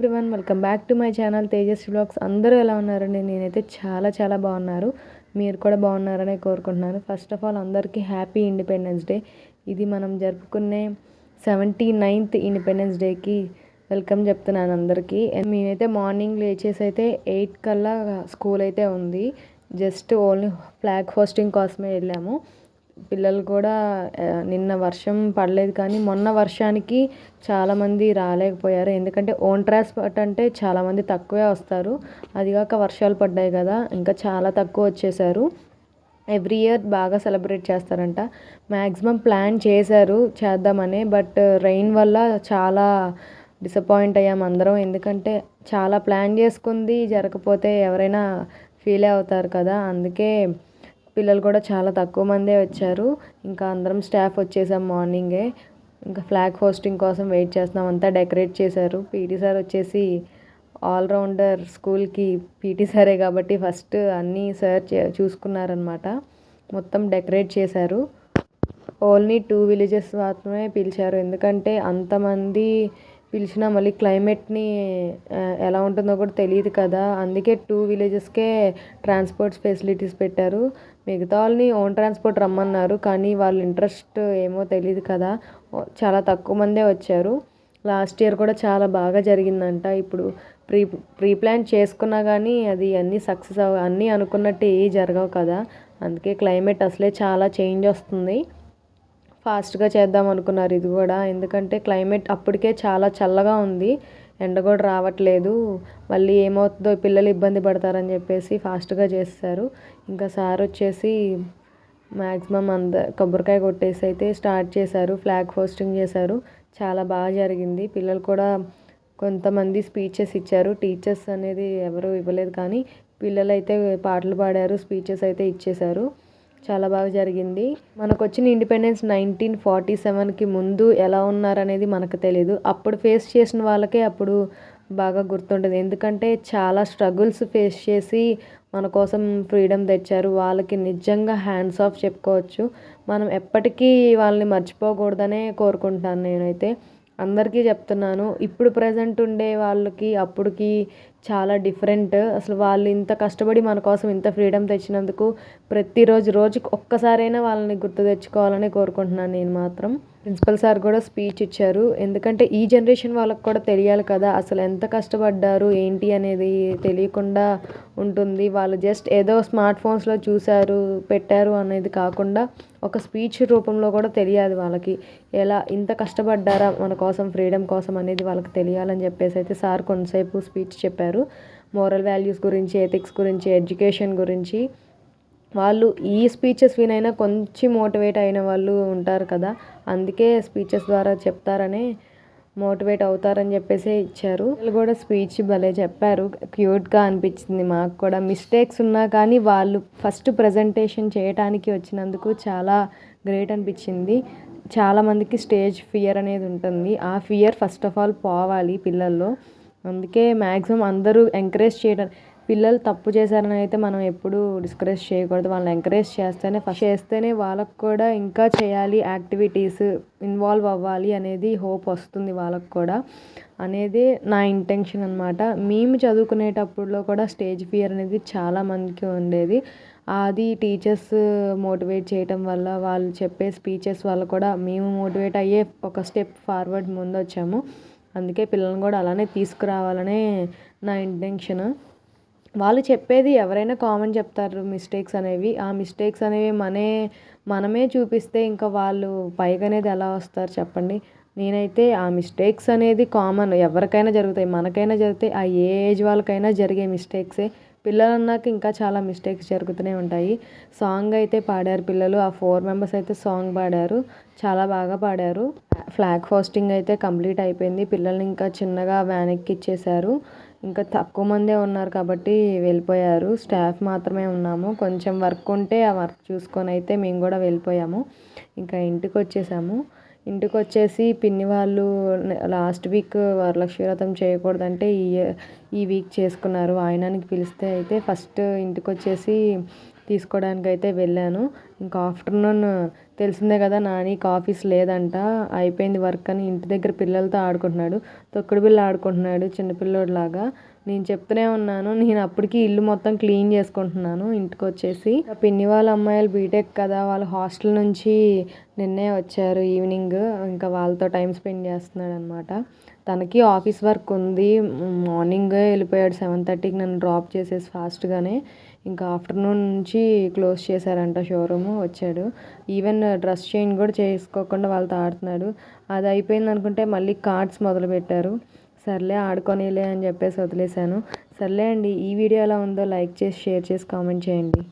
Everyone welcome back to my channel Tejas blogs అందరూ ఎలా ఉన్నారండి? నేనైతే చాలా చాలా బాగున్నారు. మీరు కూడా బాగున్నారని కోరుకుంటున్నాను. ఫస్ట్ ఆఫ్ ఆల్ అందరికీ హ్యాపీ ఇండిపెండెన్స్ డే ఇది మనం జరుపుకునే సెవెంటీ నైన్త్ ఇండిపెండెన్స్ డేకి వెల్కమ్ చెప్తున్నాను అందరికీ. నేనైతే మార్నింగ్ లేచేసి అయితే ఎయిట్ కల్లా స్కూల్ అయితే ఉంది. జస్ట్ ఓన్లీ ఫ్లాగ్ హోస్టింగ్ కోసమే వెళ్ళాము. పిల్లలు కూడా నిన్న వర్షం పడలేదు కానీ మొన్న వర్షానికి చాలామంది రాలేకపోయారు. ఎందుకంటే ఓన్ ట్రాన్స్పోర్ట్ అంటే చాలామంది తక్కువే వస్తారు. అదిగాక వర్షాలు పడ్డాయి కదా ఇంకా చాలా తక్కువ వచ్చేసారు. ఎవ్రీ ఇయర్ బాగా సెలబ్రేట్ చేస్తారంట. మ్యాక్సిమం ప్లాన్ చేశారు చేద్దామని బట్ రెయిన్ వల్ల చాలా డిసప్పాయింట్ అయ్యాము అందరం. ఎందుకంటే చాలా ప్లాన్ చేసుకుంది జరగకపోతే ఎవరైనా ఫీల్ అవుతారు కదా. అందుకే పిల్లలు కూడా చాలా తక్కువ మందే వచ్చారు. ఇంకా అందరం స్టాఫ్ వచ్చేసాం మార్నింగే. ఇంకా ఫ్లాగ్ హోస్టింగ్ కోసం వెయిట్ చేస్తున్నాం. అంతా డెకరేట్ చేశారు. పీటీ సార్ వచ్చేసి ఆల్రౌండర్ స్కూల్కి పీటీ సారే కాబట్టి ఫస్ట్ అన్నీ సార్ చూసుకున్నారనమాట మొత్తం డెకరేట్ చేశారు. ఓన్లీ టూ విలేజెస్ మాత్రమే పిలిచారు. ఎందుకంటే అంతమంది పిలిచినా మళ్ళీ క్లైమేట్ని ఎలా ఉంటుందో కూడా తెలియదు కదా. అందుకే టూ విలేజెస్కే ట్రాన్స్పోర్ట్స్ ఫెసిలిటీస్ పెట్టారు. మిగతా వాళ్ళని ఓన్ ట్రాన్స్పోర్ట్ రమ్మన్నారు కానీ వాళ్ళ ఇంట్రెస్ట్ ఏమో తెలియదు కదా. చాలా తక్కువ మందే వచ్చారు. లాస్ట్ ఇయర్ కూడా చాలా బాగా జరిగిందంట. ఇప్పుడు ప్రీ ప్రీ ప్లాన్ చేసుకున్నా కానీ అది అన్నీ సక్సెస్ అవ అన్నీ అనుకున్నట్టు ఏ జరగవు కదా. అందుకే క్లైమేట్ అసలే చాలా చేంజ్ వస్తుంది. ఫాస్ట్గా చేద్దాం అనుకున్నారు ఇది కూడా. ఎందుకంటే క్లైమేట్ అప్పటికే చాలా చల్లగా ఉంది. ఎండ కూడా రావట్లేదు. మళ్ళీ ఏమవుతుందో పిల్లలు ఇబ్బంది పడతారని చెప్పేసి ఫాస్ట్గా చేస్తారు. ఇంకా సార్ వచ్చేసి మ్యాక్సిమం అంద కొబ్బరికాయ కొట్టేసి అయితే స్టార్ట్ చేశారు. ఫ్లాగ్ హోస్టింగ్ చేశారు. చాలా బాగా జరిగింది. పిల్లలు కూడా కొంతమంది స్పీచెస్ ఇచ్చారు. టీచర్స్ అనేది ఎవరు ఇవ్వలేదు కానీ పిల్లలు అయితే పాటలు పాడారు స్పీచెస్ అయితే ఇచ్చేశారు. చాలా బాగా జరిగింది. మనకు వచ్చిన ఇండిపెండెన్స్ నైన్టీన్ ఫార్టీ సెవెన్కి ముందు ఎలా ఉన్నారనేది మనకు తెలియదు అప్పుడు ఫేస్ చేసిన వాళ్ళకే అప్పుడు బాగా గుర్తుంటుంది ఎందుకంటే చాలా స్ట్రగుల్స్ ఫేస్ చేసి మన కోసం ఫ్రీడమ్ తెచ్చారు. వాళ్ళకి నిజంగా హ్యాండ్స్ ఆఫ్ చెప్పుకోవచ్చు. మనం ఎప్పటికీ వాళ్ళని మర్చిపోకూడదనే కోరుకుంటాను నేనైతే. అందరికీ చెప్తున్నాను. ఇప్పుడు ప్రజెంట్ ఉండే వాళ్ళకి అప్పుడుకి చాలా డిఫరెంట్. అసలు వాళ్ళు ఇంత కష్టపడి మన కోసం ఇంత ఫ్రీడమ్ తెచ్చినందుకు ప్రతిరోజు రోజుకి ఒక్కసారైనా వాళ్ళని గుర్తు తెచ్చుకోవాలని కోరుకుంటున్నాను నేను మాత్రం. ప్రిన్సిపల్ సార్ కూడా స్పీచ్ ఇచ్చారు. ఎందుకంటే ఈ జనరేషన్ వాళ్ళకి కూడా తెలియాలి కదా అసలు ఎంత కష్టపడ్డారు ఏంటి అనేది తెలియకుండా ఉంటుంది. వాళ్ళు జస్ట్ ఏదో స్మార్ట్ ఫోన్స్లో చూశారు పెట్టారు అనేది కాకుండా ఒక స్పీచ్ రూపంలో కూడా తెలియాలి వాళ్ళకి. ఎలా ఇంత కష్టపడ్డారా మన కోసం ఫ్రీడమ్ కోసం అనేది వాళ్ళకి తెలియాలని చెప్పేసి అయితే సార్ కొంతసేపు స్పీచ్ చెప్పారు. మోరల్ వాల్యూస్ గురించి ఎథిక్స్ గురించి ఎడ్యుకేషన్ గురించి. వాళ్ళు ఈ స్పీచెస్ వినైనా కొంచెం మోటివేట్ అయిన వాళ్ళు ఉంటారు కదా. అందుకే స్పీచెస్ ద్వారా చెప్తారనే మోటివేట్ అవుతారని చెప్పేసి ఇచ్చారు. వాళ్ళు కూడా స్పీచ్ భలే చెప్పారు. క్యూట్గా అనిపించింది మాకు కూడా. మిస్టేక్స్ ఉన్నా కానీ వాళ్ళు ఫస్ట్ ప్రజెంటేషన్ చేయడానికి వచ్చినందుకు చాలా గ్రేట్ అనిపించింది. చాలామందికి స్టేజ్ ఫియర్ అనేది ఉంటుంది. ఆ ఫియర్ ఫస్ట్ ఆఫ్ ఆల్ పోవాలి పిల్లల్లో. అందుకే మ్యాక్సిమం అందరూ ఎంకరేజ్ చేయడం పిల్లలు తప్పు చేశారని అయితే మనం ఎప్పుడు డిస్కరేజ్ చేయకూడదు. వాళ్ళని ఎంకరేజ్ చేస్తేనే ఫస్ట్ చేస్తేనే వాళ్ళకు కూడా ఇంకా చేయాలి యాక్టివిటీస్ ఇన్వాల్వ్ అవ్వాలి అనేది హోప్ వస్తుంది వాళ్ళకు కూడా. అనేది నా ఇంటెన్షన్ అనమాట మేము చదువుకునేటప్పుడులో కూడా స్టేజ్ ఫియర్ అనేది చాలా మందికి ఉండేది. అది టీచర్స్ మోటివేట్ చేయటం వల్ల వాళ్ళు చెప్పే స్పీచెస్ వల్ల కూడా మేము మోటివేట్ అయ్యే ఒక స్టెప్ ఫార్వర్డ్ ముందు వచ్చాము అందుకే పిల్లల్ని కూడా అలానే తీసుకురావాలనే నా ఇంటెన్షన్ వాళ్ళు చెప్పేది ఎవరైనా కామన్ చెప్తారు మిస్టేక్స్ అనేవి. ఆ మిస్టేక్స్ అనేవి మనే మనమే చూపిస్తే ఇంకా వాళ్ళు పైకి అనేది ఎలా వస్తారు చెప్పండి. నేనైతే ఆ మిస్టేక్స్ అనేది కామన్ ఎవరికైనా జరుగుతాయి. మనకైనా జరుగుతాయి. ఆ ఏ ఏజ్ వాళ్ళకైనా జరిగే మిస్టేక్సే పిల్లలు అన్నాక ఇంకా చాలా మిస్టేక్స్ జరుగుతూనే ఉంటాయి. సాంగ్ అయితే పాడారు పిల్లలు. ఆ ఫోర్ మెంబర్స్ అయితే సాంగ్ పాడారు. చాలా బాగా పాడారు. ఫ్లాగ్ హోస్టింగ్ అయితే కంప్లీట్ అయిపోయింది. పిల్లల్ని ఇంకా చిన్నగా వ్యాన్ ఎక్కిచ్చేసారు ఇంకా తక్కువ మందే ఉన్నారు కాబట్టి వెళ్ళిపోయారు. స్టాఫ్ మాత్రమే ఉన్నాము. కొంచెం వర్క్ ఉంటే ఆ వర్క్ చూసుకొని అయితే మేము కూడా వెళ్ళిపోయాము. ఇంకా ఇంటికి వచ్చేసాము. ఇంటికి వచ్చేసి పిన్ని వాళ్ళు లాస్ట్ వీక్ వరలక్ష్మి వ్రతం చేయకూడదంటే ఈ ఈ వీక్ చేసుకున్నారు. ఆయనానికి పిలిస్తే అయితే ఫస్ట్ ఇంటికి వచ్చేసి తీసుకోవడానికి అయితే వెళ్ళాను. ఇంకా ఆఫ్టర్నూన్ తెలిసిందే కదా నానికి ఆఫీస్ లేదంట అయిపోయింది వర్క్ అని ఇంటి దగ్గర పిల్లలతో ఆడుకుంటున్నాడు. తొక్కుడు బిళ్ళ ఆడుకుంటున్నాడు చిన్నపిల్లోడు లాగా నేను చెప్తూనే ఉన్నాను నేను అప్పటికి ఇల్లు మొత్తం క్లీన్ చేసుకుంటున్నాను ఇంటికి వచ్చేసి పిన్ని వాళ్ళ అమ్మాయిలు బీటెక్ కదా వాళ్ళు హాస్టల్ నుంచి నిన్నే వచ్చారు ఈవినింగ్ ఇంకా వాళ్ళతో టైం స్పెండ్ చేస్తున్నాడు అనమాట తనకి ఆఫీస్ వర్క్ ఉంది మార్నింగే వెళ్ళిపోయాడు సెవెన్ థర్టీకి నన్ను డ్రాప్ చేసేసి ఫాస్ట్గానే. ఇంకా ఆఫ్టర్నూన్ నుంచి క్లోజ్ చేశారంట షోరూమ్ వచ్చాడు. ఈవెన్ డ్రెస్ చేంజ్ కూడా చేసుకోకుండా వాళ్ళతో ఆడుతున్నాడు. అది అయిపోయింది అనుకుంటే మళ్ళీ కార్డ్స్ మొదలుపెట్టారు. సర్లే ఆడుకొనిలే అని చెప్పేసి వదిలేశాను. సర్లే అండి ఈ వీడియో ఎలా ఉందో లైక్ చేసి షేర్ చేసి కామెంట్ చేయండి.